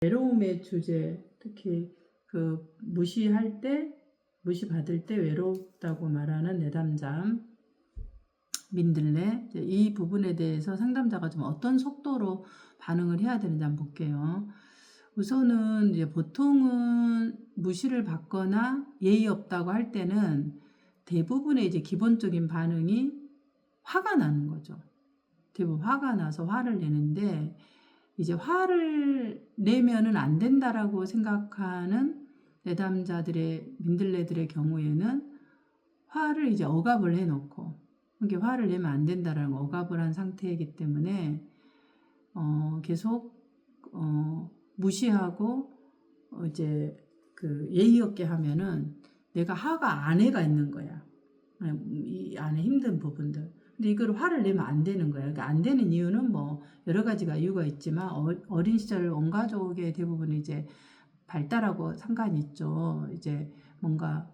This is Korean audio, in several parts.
외로움의 주제, 특히 그 무시할 때, 무시받을 때 외롭다고 말하는 내담잠, 민들레 이 부분에 대해서 상담자가 좀 어떤 속도로 반응을 해야 되는지 한번 볼게요. 우선은 이제 보통은 무시를 받거나 예의 없다고 할 때는 대부분의 이제 기본적인 반응이 화가 나는 거죠. 대부분 화가 나서 화를 내는데 이제 화를 내면은 안 된다라고 생각하는 내담자들의 민들레들의 경우에는 화를 이제 억압을 해놓고 이게 화를 내면 안 된다라는 거 억압을 한 상태이기 때문에 어, 계속 어, 무시하고 어, 이제 그 예의 없게 하면은 내가 화가 안에가 있는 거야. 이 안에 힘든 부분들. 근데 이걸 화를 내면 안 되는 거야. 그러니까 안 되는 이유는 뭐 여러 가지가 이유가 있지만 어, 어린 시절 온 가족의 대부분 이제 발달하고 상관이 있죠. 이제 뭔가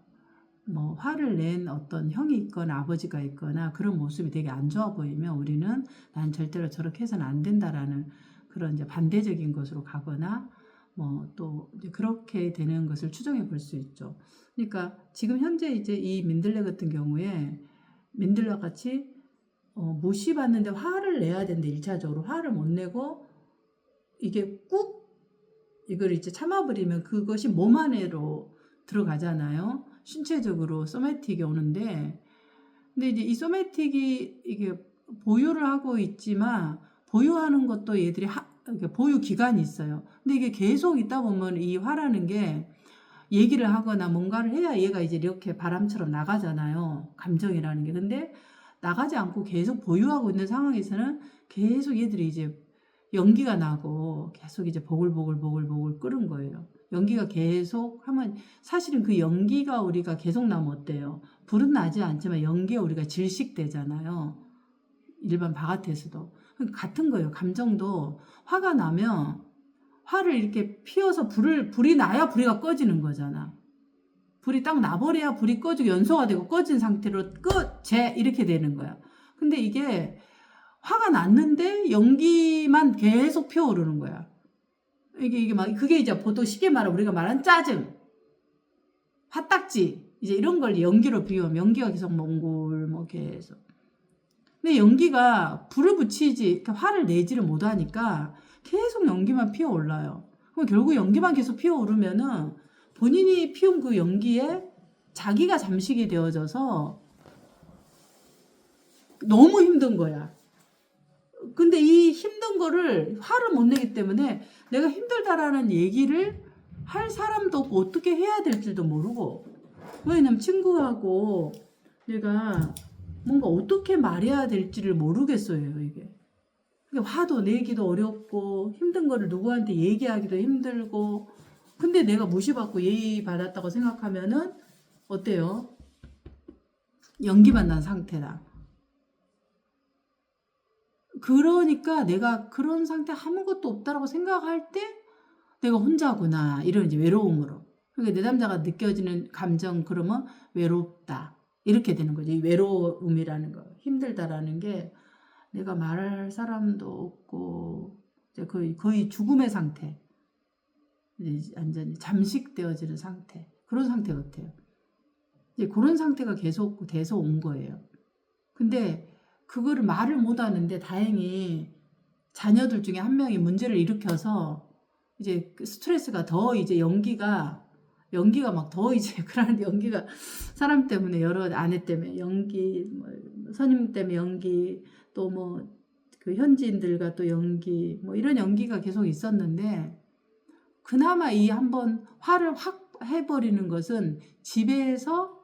뭐 화를 낸 어떤 형이 있거나 아버지가 있거나 그런 모습이 되게 안 좋아 보이면 우리는 난 절대로 저렇게 해서는 안 된다라는 그런 이제 반대적인 것으로 가거나 뭐 또 그렇게 되는 것을 추정해 볼 수 있죠. 그러니까 지금 현재 이제 이 민들레 같은 경우에 민들레 같이 어, 무시받는데 화를 내야 되는데 일차적으로 화를 못 내고 이게 꾹 이걸 이제 참아버리면 그것이 몸 안으로 들어가잖아요. 신체적으로 소매틱이 오는데 근데 이제 이 소매틱이 이게 보유를 하고 있지만 보유하는 것도 얘들이 하, 보유 기간이 있어요. 근데 이게 계속 있다 보면 이 화라는 게 얘기를 하거나 뭔가를 해야 얘가 이제 이렇게 바람처럼 나가잖아요. 감정이라는 게. 근데 나가지 않고 계속 보유하고 있는 상황에서는 계속 얘들이 이제 연기가 나고 계속 이제 보글보글 보글보글 끓은 거예요. 연기가 계속 하면 사실은 그 연기가 우리가 계속 나면 어때요? 불은 나지 않지만 연기에 우리가 질식되잖아요. 일반 바깥에서도. 같은 거예요. 감정도 화가 나면 화를 이렇게 피워서 불을 불이 나야 불이가 꺼지는 거잖아. 불이 딱 나버려야 불이 꺼지고 연소가 되고 꺼진 상태로 끝, 제 이렇게 되는 거야. 근데 이게 화가 났는데 연기만 계속 피어오르는 거야. 이게 이게 막 그게 이제 보통 쉽게 말하 우리가 말하는 짜증, 화딱지 이제 이런 걸 연기로 비유하면 연기가 계속 몽골 뭐 계속. 근데 연기가 불을 붙이지 화를 내지를 못하니까 계속 연기만 피어 올라요. 그럼 결국 연기만 계속 피어 오르면은 본인이 피운 그 연기에 자기가 잠식이 되어져서 너무 힘든 거야. 근데 이 힘든 거를 화를 못 내기 때문에 내가 힘들다라는 얘기를 할 사람도 없고 어떻게 해야 될지도 모르고 왜냐면 친구하고 내가 뭔가 어떻게 말해야 될지를 모르겠어요 이게 화도 내기도 어렵고 힘든 거를 누구한테 얘기하기도 힘들고 근데 내가 무시받고 예의 받았다고 생각하면은 어때요? 연기만 난 상태다. 그러니까 내가 그런 상태 아무것도 없다라고 생각할 때 내가 혼자구나 이런 이제 외로움으로. 그러니까 내 남자가 느껴지는 감정 그러면 외롭다. 이렇게 되는 거죠. 이 외로움이라는 거. 힘들다라는 게 내가 말할 사람도 없고 거의 거의 죽음의 상태 완전히 잠식되어지는 상태. 그런 상태 같아요. 이제 그런 상태가 계속 돼서 온 거예요. 근데 그거를 말을 못 하는데 다행히 자녀들 중에 한 명이 문제를 일으켜서 이제 그 스트레스가 더 이제 연기가 연기가 막 더 이제 그런 연기가 사람 때문에 여러 아내 때문에 연기 뭐 선임 때문에 연기 또 뭐 그 현지인들과 또 연기 뭐 이런 연기가 계속 있었는데 그나마 이 한번 화를 확 해버리는 것은 집에서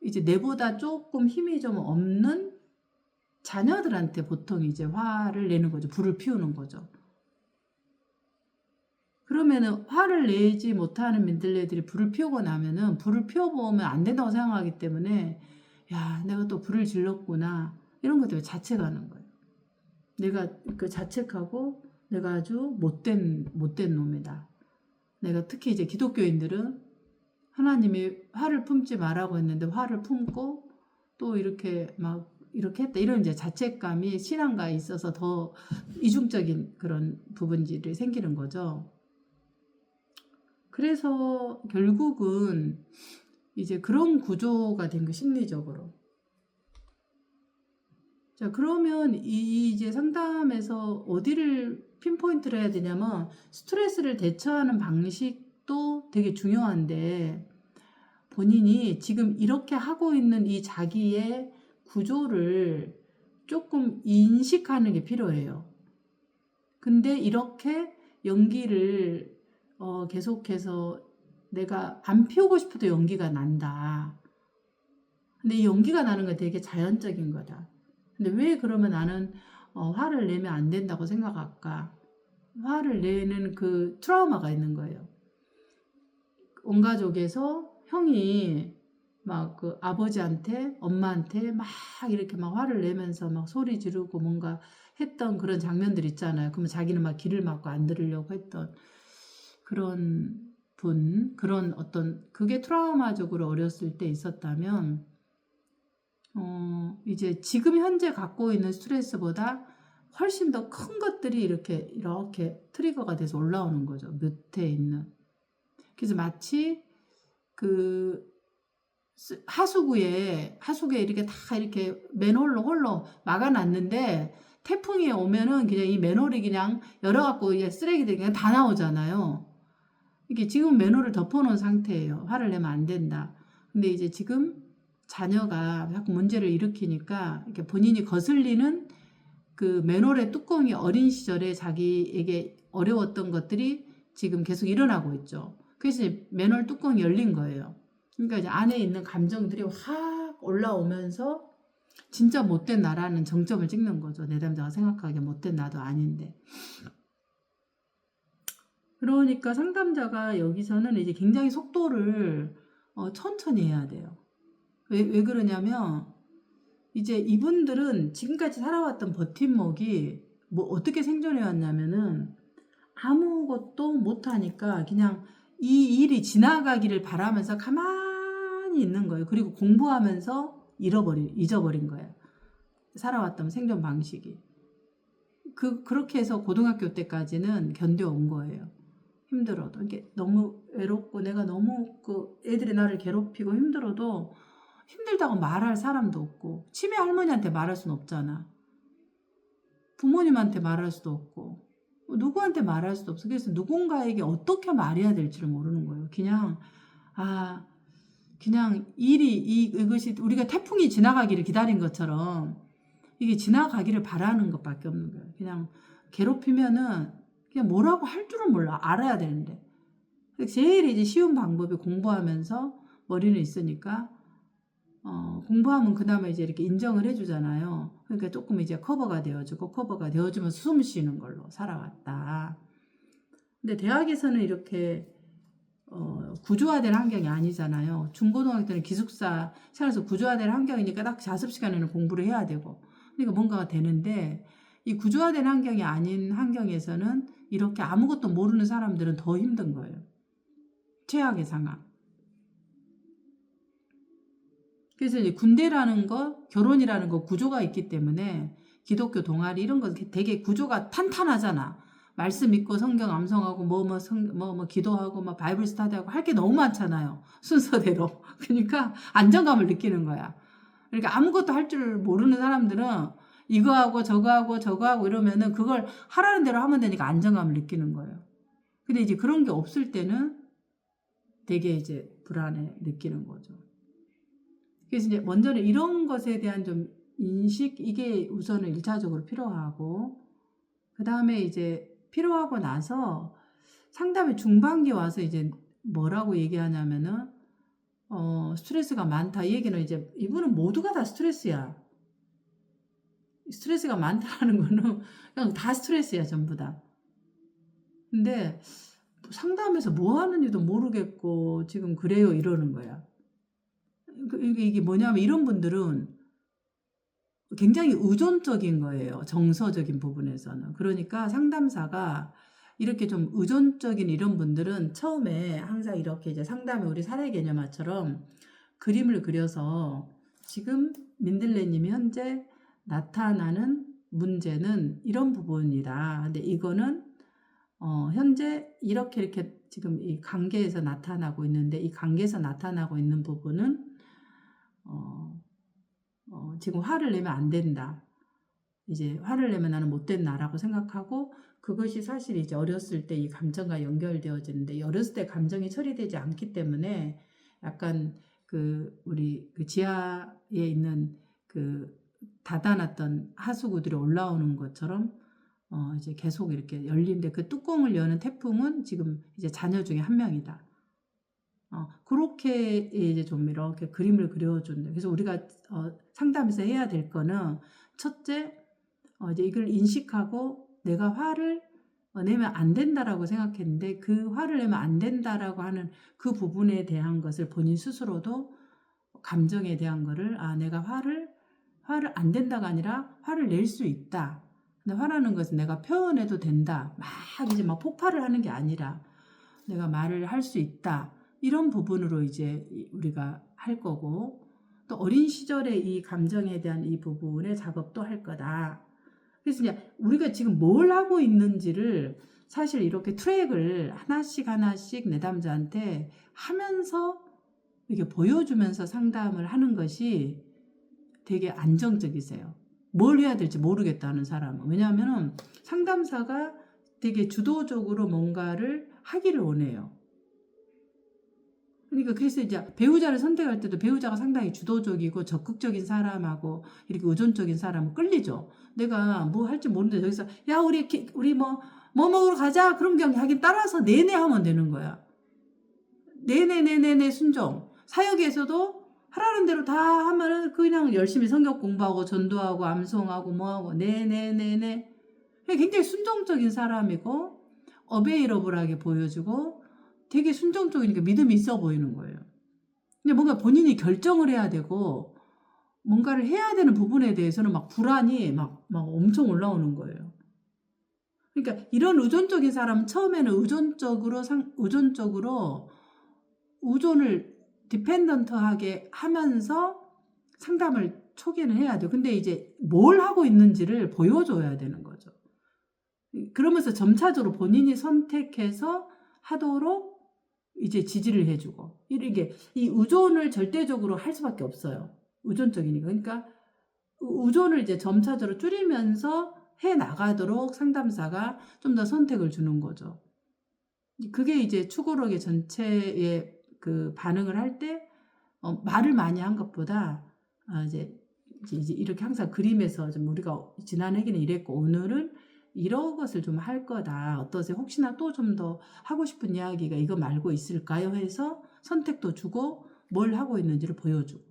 이제 내보다 조금 힘이 좀 없는 자녀들한테 보통 이제 화를 내는 거죠. 불을 피우는 거죠. 그러면은 화를 내지 못하는 민들레들이 불을 피우고 나면은 불을 피워보면 안 된다고 생각하기 때문에 야 내가 또 불을 질렀구나 이런 것 때문에 자책하는 거예요. 내가 그 자책하고 내가 아주 못된 못된 놈이다. 내가 특히 이제 기독교인들은 하나님이 화를 품지 말라고 했는데 화를 품고 또 이렇게 막 이렇게 했다 이런 이제 자책감이 신앙가에 있어서 더 이중적인 그런 부분들이 생기는 거죠. 그래서 결국은 이제 그런 구조가 된 거 심리적으로. 자, 그러면 이 이제 상담에서 어디를 핀포인트를 해야 되냐면 스트레스를 대처하는 방식도 되게 중요한데 본인이 지금 이렇게 하고 있는 이 자기의 구조를 조금 인식하는 게 필요해요. 근데 이렇게 연기를 어, 계속해서 내가 안 피우고 싶어도 연기가 난다. 근데 이 연기가 나는 건 되게 자연적인 거다. 근데 왜 그러면 나는 어, 화를 내면 안 된다고 생각할까? 화를 내는 그 트라우마가 있는 거예요. 온 가족에서 형이 막 그 아버지한테 엄마한테 막 이렇게 막 화를 내면서 막 소리 지르고 뭔가 했던 그런 장면들 있잖아요. 그러면 자기는 막 귀를 막고 안 들으려고 했던 그런 분, 그런 어떤 그게 트라우마적으로 어렸을 때 있었다면 어, 이제 지금 현재 갖고 있는 스트레스보다 훨씬 더 큰 것들이 이렇게 이렇게 트리거가 돼서 올라오는 거죠. 밑에 있는. 그래서 마치 그 스- 하수구에 하수구에 이렇게 다 이렇게 맨홀로 홀로 막아놨는데 태풍이 오면은 그냥 이 맨홀이 그냥 열어갖고 쓰레기들이 그냥 다 나오잖아요. 이게 지금 맨홀을 덮어놓은 상태예요. 화를 내면 안 된다. 근데 이제 지금 자녀가 자꾸 문제를 일으키니까 이렇게 본인이 거슬리는 그 맨홀의 뚜껑이 어린 시절에 자기에게 어려웠던 것들이 지금 계속 일어나고 있죠. 그래서 맨홀 뚜껑이 열린 거예요. 그러니까 이제 안에 있는 감정들이 확 올라오면서 진짜 못된 나라는 정점을 찍는 거죠. 내담자가 생각하기에 못된 나도 아닌데. 그러니까 상담자가 여기서는 이제 굉장히 속도를 어, 천천히 해야 돼요. 왜, 왜 그러냐면 이제 이분들은 지금까지 살아왔던 버팀목이 뭐 어떻게 생존해 왔냐면은 아무것도 못하니까 그냥 이 일이 지나가기를 바라면서 가만히 있는 거예요. 그리고 공부하면서 잃어버린, 잊어버린 거예요. 살아왔던 생존 방식이. 그, 그렇게 해서 고등학교 때까지는 견뎌온 거예요. 힘들어도. 이게 너무 외롭고 내가 너무 그 애들이 나를 괴롭히고 힘들어도 힘들다고 말할 사람도 없고 치매 할머니한테 말할 수는 없잖아. 부모님한테 말할 수도 없고 누구한테 말할 수도 없어. 그래서 누군가에게 어떻게 말해야 될지를 모르는 거예요. 그냥 아 그냥 일이 이 이것이 우리가 태풍이 지나가기를 기다린 것처럼 이게 지나가기를 바라는 것밖에 없는 거예요. 그냥 괴롭히면은 그냥 뭐라고 할 줄은 몰라 알아야 되는데 제일 이제 쉬운 방법이 공부하면서 머리는 있으니까 어, 공부하면 그 다음에 이제 이렇게 인정을 해주잖아요. 그러니까 조금 이제 커버가 되어주고 커버가 되어주면 숨 쉬는 걸로 살아왔다. 근데 대학에서는 이렇게 어, 구조화된 환경이 아니잖아요. 중고등학교 때는 기숙사 생활에서 구조화된 환경이니까 딱 자습 시간에는 공부를 해야 되고 그러니까 뭔가가 되는데 이 구조화된 환경이 아닌 환경에서는 이렇게 아무것도 모르는 사람들은 더 힘든 거예요. 최악의 상황. 그래서 이제 군대라는 거, 결혼이라는 거 구조가 있기 때문에 기독교 동아리 이런 거 되게 구조가 탄탄하잖아. 말씀 읽고 성경 암송하고 뭐뭐 뭐 뭐 기도하고 뭐 바이블 스타디하고 할 게 너무 많잖아요. 순서대로. 그러니까 안정감을 느끼는 거야. 그러니까 아무것도 할 줄 모르는 사람들은 이거 하고 저거 하고 저거 하고 이러면은 그걸 하라는 대로 하면 되니까 안정감을 느끼는 거예요. 근데 이제 그런 게 없을 때는 되게 이제 불안해 느끼는 거죠. 그래서 이제 먼저는 이런 것에 대한 좀 인식 이게 우선은 일차적으로 필요하고 그 다음에 이제 필요하고 나서 상담의 중반기 와서 이제 뭐라고 얘기하냐면은 어 스트레스가 많다. 이 얘기는 이제 이분은 모두가 다 스트레스야. 스트레스가 많다는 거는 그냥 다 스트레스야 전부 다. 근데 상담에서 뭐 하는지도 모르겠고 지금 그래요 이러는 거야. 그- 이게 이게 뭐냐면 이런 분들은 굉장히 의존적인 거예요. 정서적인 부분에서는. 그러니까 상담사가 이렇게 좀 의존적인 이런 분들은 처음에 항상 이렇게 이제 상담에 우리 사례 개념화처럼 그림을 그려서 지금 민들레님이 현재 나타나는 문제는 이런 부분이다. 근데 이거는 어, 현재 이렇게 이렇게 지금 이 관계에서 나타나고 있는데 이 관계에서 나타나고 있는 부분은 어, 어, 지금 화를 내면 안 된다. 이제 화를 내면 나는 못 된 나라고 생각하고 그것이 사실 이제 어렸을 때 이 감정과 연결되어지는데 이 어렸을 때 감정이 처리되지 않기 때문에 약간 그 우리 그 지하에 있는 그 닫아놨던 하수구들이 올라오는 것처럼 어 이제 계속 이렇게 열리는데 그 뚜껑을 여는 태풍은 지금 이제 자녀 중에 한 명이다. 어 그렇게 이제 좀 이렇게 그림을 그려준다. 그래서 우리가 어 상담에서 해야 될 거는 첫째 어 이제 이걸 인식하고 내가 화를 어, 내면 안 된다라고 생각했는데 그 화를 내면 안 된다라고 하는 그 부분에 대한 것을 본인 스스로도 감정에 대한 거를 아 내가 화를 화를 안 된다가 아니라 화를 낼 수 있다. 근데 화라는 것은 내가 표현해도 된다. 막 이제 막 폭발을 하는 게 아니라 내가 말을 할 수 있다. 이런 부분으로 이제 우리가 할 거고 또 어린 시절의 이 감정에 대한 이 부분의 작업도 할 거다. 그래서 이제 우리가 지금 뭘 하고 있는지를 사실 이렇게 트랙을 하나씩 하나씩 내담자한테 하면서 이렇게 보여주면서 상담을 하는 것이 되게 안정적이세요. 뭘 해야 될지 모르겠다는 사람은. 왜냐하면 상담사가 되게 주도적으로 뭔가를 하기를 원해요. 그러니까 그래서 이제 배우자를 선택할 때도 배우자가 상당히 주도적이고 적극적인 사람하고 이렇게 의존적인 사람은 끌리죠. 내가 뭐 할지 모르는데 저기서 야 우리 우리 뭐뭐 먹으러 가자 그럼 그냥 자기 따라서 내내 하면 되는 거야. 내내내내내 순종. 사역에서도 하라는 대로 다 하면은 그냥 열심히 성경 공부하고 전도하고 암송하고 뭐하고 네네네네 굉장히 순종적인 사람이고 어베이러블하게 보여주고 되게 순종적이니까 믿음이 있어 보이는 거예요. 근데 뭔가 본인이 결정을 해야 되고 뭔가를 해야 되는 부분에 대해서는 막 불안이 막, 막 엄청 올라오는 거예요. 그러니까 이런 의존적인 사람은 처음에는 의존적으로 상, 의존적으로 의존을 디펜던트하게 하면서 상담을 초기에는 해야 돼요. 근데 이제 뭘 하고 있는지를 보여줘야 되는 거죠. 그러면서 점차적으로 본인이 선택해서 하도록 이제 지지를 해주고 이렇게 이 의존을 절대적으로 할 수밖에 없어요. 의존적이니까. 그러니까 의존을 이제 점차적으로 줄이면서 해 나가도록 상담사가 좀 더 선택을 주는 거죠. 그게 이제 추구력의 전체의 그 반응을 할때 어, 말을 많이 한 것보다 아, 이제 이제 이렇게 항상 그림에서 좀 우리가 지난 회기는 이랬고 오늘은 이런 것을 좀 할 거다. 어떠세요? 혹시나 또 좀 더 하고 싶은 이야기가 이거 말고 있을까요? 해서 선택도 주고 뭘 하고 있는지를 보여주고.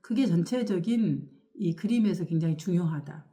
그게 전체적인 이 그림에서 굉장히 중요하다.